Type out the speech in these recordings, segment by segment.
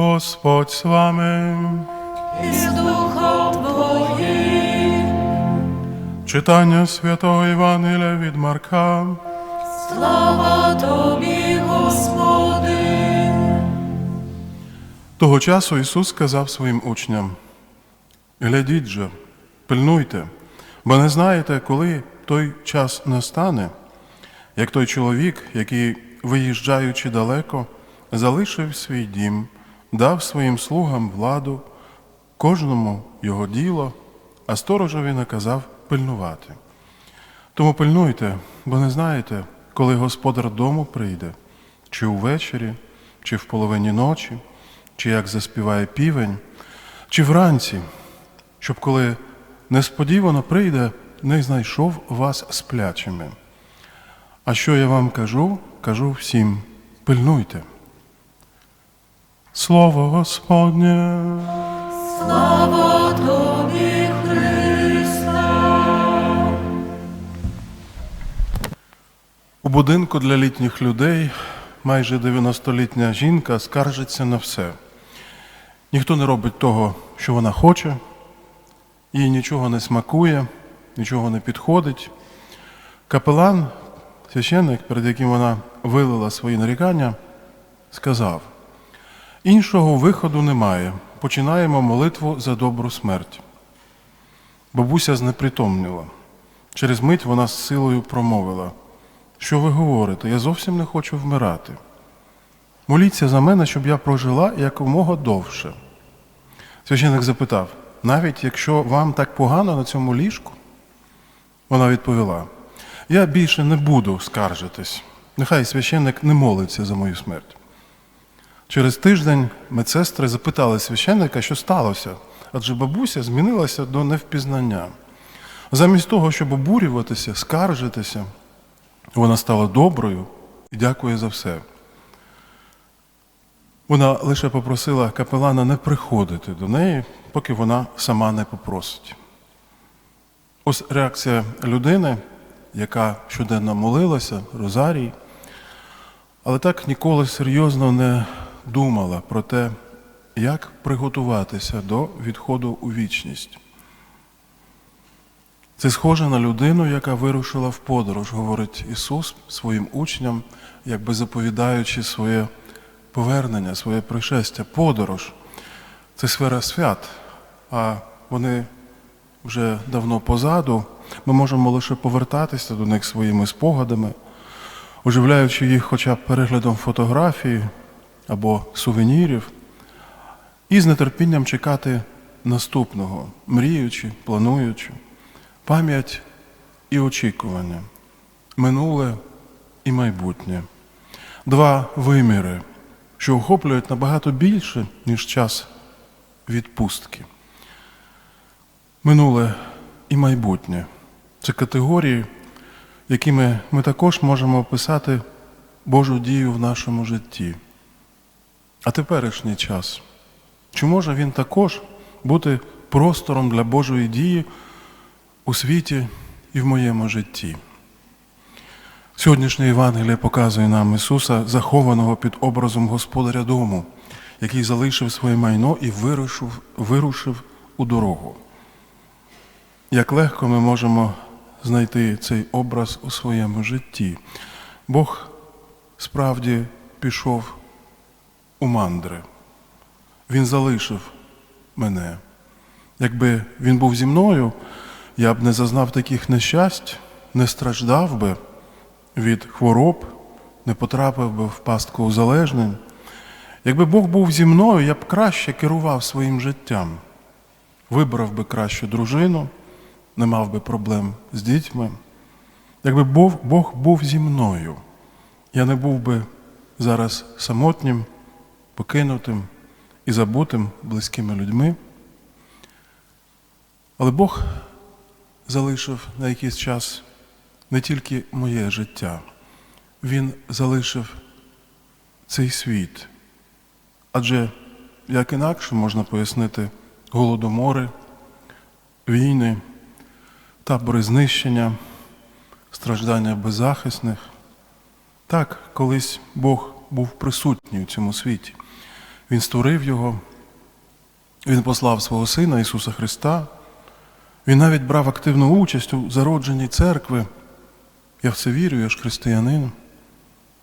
Господь з вами. і з Духом Твоїм. Читання святого Євангелія від Марка. Слава Тобі, Господи. Того часу Ісус сказав своїм учням: Глядіть же, пильнуйте, бо не знаєте, коли той час настане, як той чоловік, який, виїжджаючи далеко, залишив свій дім, дав своїм слугам владу, кожному його діло, а сторожові наказав пильнувати. Тому пильнуйте, бо не знаєте, коли господар дому прийде, чи увечері, чи в половині ночі, чи як заспіває півень, чи вранці, щоб коли несподівано прийде, не знайшов вас сплячими. А що я вам кажу, кажу всім: пильнуйте. Слово Господнє. Слава Тобі, Христе. У будинку для літніх людей майже 90-літня жінка скаржиться на все. Ніхто не робить того, що вона хоче, їй нічого не смакує, нічого не підходить. Капелан, священник, перед яким вона вилила свої нарікання, сказав: іншого виходу немає. Починаємо молитву за добру смерть. Бабуся знепритомніла. Через мить вона з силою промовила. Що ви говорите? Я зовсім не хочу вмирати. Моліться за мене, щоб я прожила якомога довше. Священник запитав, навіть якщо вам так погано на цьому ліжку? Вона відповіла: Я більше не буду скаржитись. Нехай священник не молиться за мою смерть. Через тиждень медсестри запитали священника, що сталося, адже бабуся змінилася до невпізнання. Замість того, щоб обурюватися, скаржитися, вона стала доброю і дякує за все. Вона лише попросила капелана не приходити до неї, поки вона сама не попросить. Ось реакція людини, яка щоденно молилася, Розарій, але так ніколи серйозно не думала про те, як приготуватися до відходу у вічність. Це схоже на людину, яка вирушила в подорож, говорить Ісус своїм учням, якби заповідаючи своє повернення, своє пришестя. Подорож це сфера свят, а вони вже давно позаду. Ми можемо лише повертатися до них своїми спогадами, оживляючи їх хоча б переглядом фотографій або сувенірів, і з нетерпінням чекати наступного, мріючи, плануючи пам'ять і очікування, минуле і майбутнє. Два виміри, що охоплюють набагато більше, ніж час відпустки. Минуле і майбутнє це категорії, якими ми також можемо описати Божу дію в нашому житті. А теперішній час. Чи може він також бути простором для Божої дії? у світі і в моєму житті. Сьогоднішнє Євангеліє показує нам Ісуса, захованого під образом Господаря дому, який залишив своє майно і вирушив, вирушив у дорогу. Як легко ми можемо знайти цей образ у своєму житті. Бог справді пішов у мандри. Він залишив мене. Якби він був зі мною, я б не зазнав таких нещасть, не страждав би від хвороб, не потрапив би в пастку узалежнень. Якби Бог був зі мною, я б краще керував своїм життям, вибрав би кращу дружину, не мав би проблем з дітьми. Якби Бог був зі мною, я не був би зараз самотнім, покинутим і забутим близькими людьми. Але Бог залишив на якийсь час не тільки моє життя, Він залишив цей світ. Адже як інакше можна пояснити голодомори, війни, табори знищення, страждання беззахисних. Так, колись Бог був присутній у цьому світі. Він створив його, Він послав свого Сина Ісуса Христа. Він навіть брав активну участь у зародженні церкви. Я в це вірю, я ж християнин.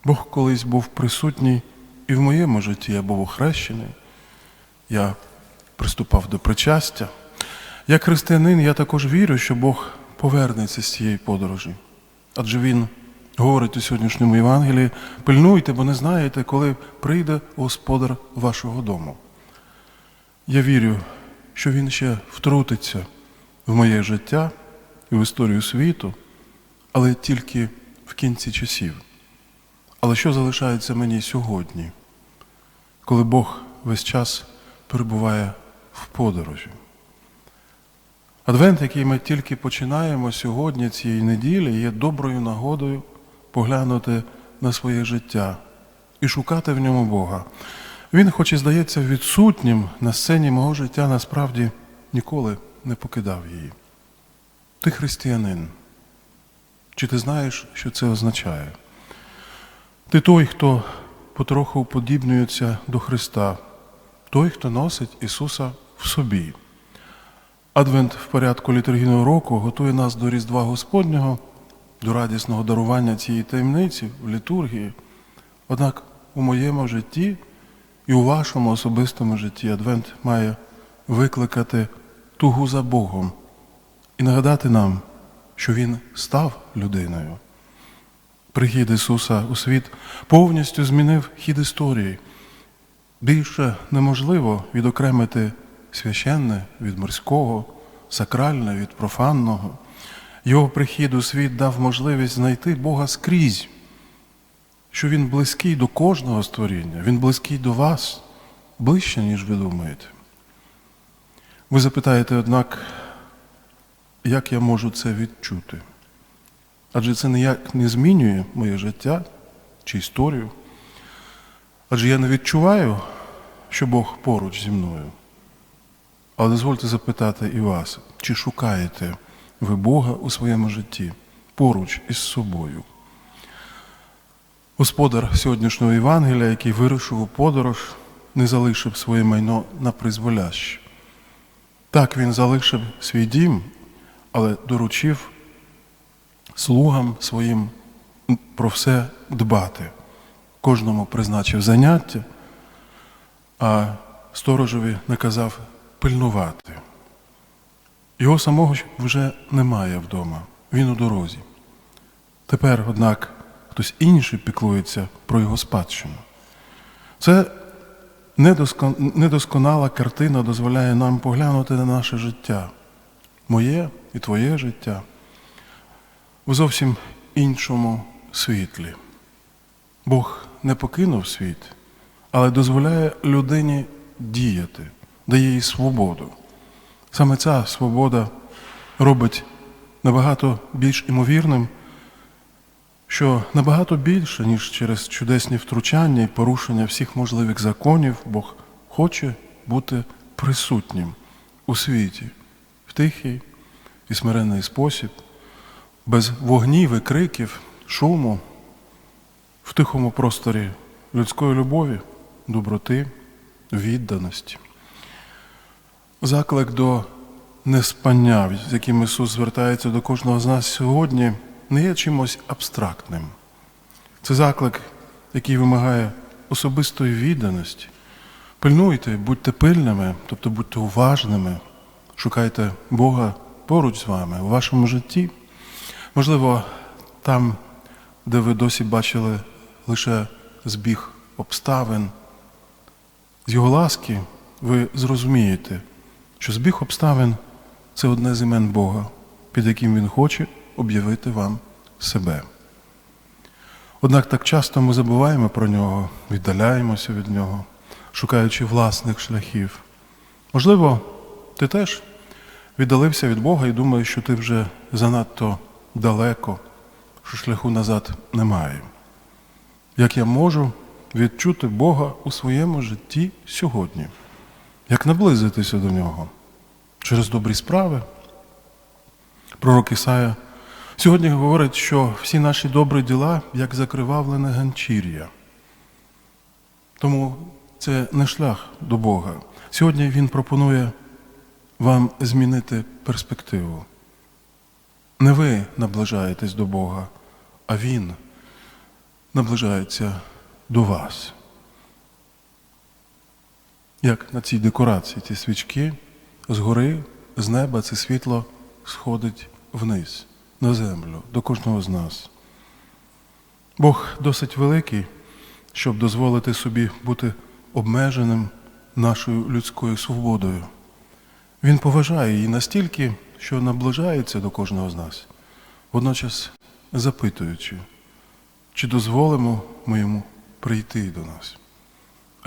Бог колись був присутній і в моєму житті, я був охрещений. Я приступав до причастя. Як християнин, я також вірю, що Бог повернеться з цієї подорожі. Адже Він говорить у сьогоднішньому Євангелії: пильнуйте, бо не знаєте, коли прийде Господар вашого дому. Я вірю, що Він ще втрутиться в моє життя і в історію світу, але тільки в кінці часів. Але що залишається мені сьогодні, коли Бог весь час перебуває в подорожі? Адвент, який ми тільки починаємо сьогодні, цієї неділі, є доброю нагодою поглянути на своє життя і шукати в ньому Бога. Він, хоч і здається відсутнім на сцені мого життя, насправді ніколи не покидав її. Ти християнин. Чи ти знаєш, що це означає? Ти той, хто потроху уподібнюється до Христа, той, хто носить Ісуса в собі. Адвент в порядку літургійного року готує нас до Різдва Господнього, до радісного дарування цієї таємниці в літургії. Однак у моєму житті і у вашому особистому житті Адвент має викликати тугу за Богом і нагадати нам, що Він став людиною. Прихід Ісуса у світ повністю змінив хід історії. Більше неможливо відокремити священне від морського, сакральне від профанного. Його прихід у світ дав можливість знайти Бога скрізь, що Він близький до кожного створіння, Він близький до вас, ближче, ніж ви думаєте. Ви запитаєте, однак, як я можу це відчути? Адже це ніяк не змінює моє життя чи історію. Адже я не відчуваю, що Бог поруч зі мною. Але дозвольте запитати і вас, чи шукаєте ви Бога у своєму житті поруч із собою? Господар сьогоднішнього Євангелія, який вирушив у подорож, не залишив своє майно на призволяще. Так він залишив свій дім, але доручив слугам своїм про все дбати. Кожному призначив заняття, а сторожеві наказав пильнувати. Його самого вже немає вдома, він у дорозі. Тепер, однак, хтось інший піклується про його спадщину. Це недосконала картина дозволяє нам поглянути на наше життя, моє і твоє життя в зовсім іншому світлі. Бог не покинув світ, але дозволяє людині діяти, дає їй свободу. Саме ця свобода робить набагато більш імовірним, що набагато більше, ніж через чудесні втручання і порушення всіх можливих законів, Бог хоче бути присутнім у світі в тихий і смиренний спосіб, без вогнів і криків, шуму, в тихому просторі людської любові, доброти, відданості. Заклик до неспання, з яким Ісус звертається до кожного з нас сьогодні, не є чимось абстрактним. Це заклик, який вимагає особистої відданості. Пильнуйте, будьте пильними, тобто будьте уважними, шукайте Бога поруч з вами у вашому житті. Можливо, там, де ви досі бачили лише збіг обставин, з його ласки ви зрозумієте, що збіг обставин це одне з імен Бога, під яким Він хоче об'явити вам себе. Однак так часто ми забуваємо про нього, віддаляємося від нього, шукаючи власних шляхів. Можливо, ти теж віддалився від Бога і думаєш, що ти вже занадто далеко, що шляху назад немає. Як я можу відчути Бога у своєму житті сьогодні? Як наблизитися до нього? Через добрі справи? Пророк Ісая сьогодні говорить, що всі наші добрі діла як закривавлене ганчір'я. Тому це не шлях до Бога. Сьогодні Він пропонує вам змінити перспективу. Не ви наближаєтесь до Бога, а Він наближається до вас. Як на цій декорації ці свічки згори, з неба це світло сходить вниз, на землю, до кожного з нас. Бог досить великий, щоб дозволити собі бути обмеженим нашою людською свободою. Він поважає її настільки, що наближається до кожного з нас, водночас запитуючи, чи дозволимо ми йому прийти до нас.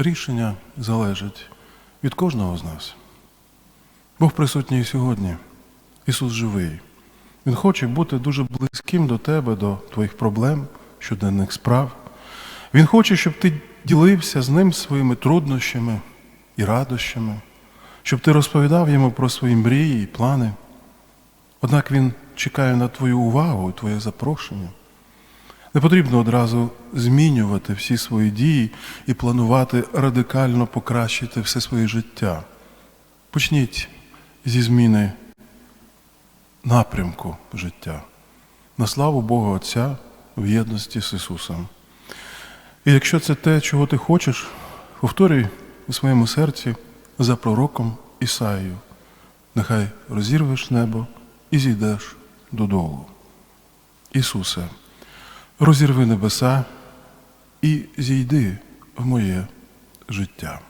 Рішення залежить від кожного з нас. Бог присутній сьогодні. Ісус живий. Він хоче бути дуже близьким до тебе, до твоїх проблем, щоденних справ. Він хоче, щоб ти ділився з ним своїми труднощами і радощами, щоб ти розповідав йому про свої мрії і плани. Однак він чекає на твою увагу і твоє запрошення. Не потрібно одразу змінювати всі свої дії і планувати радикально покращити все своє життя. Почніть зі зміни напрямку життя на славу Бога Отця в єдності з Ісусом. І якщо це те, чого ти хочеш, повторюй у своєму серці за пророком Ісаїю. Нехай розірвеш небо і зійдеш додолу. Ісусе, розірви небеса і зійди в моє життя.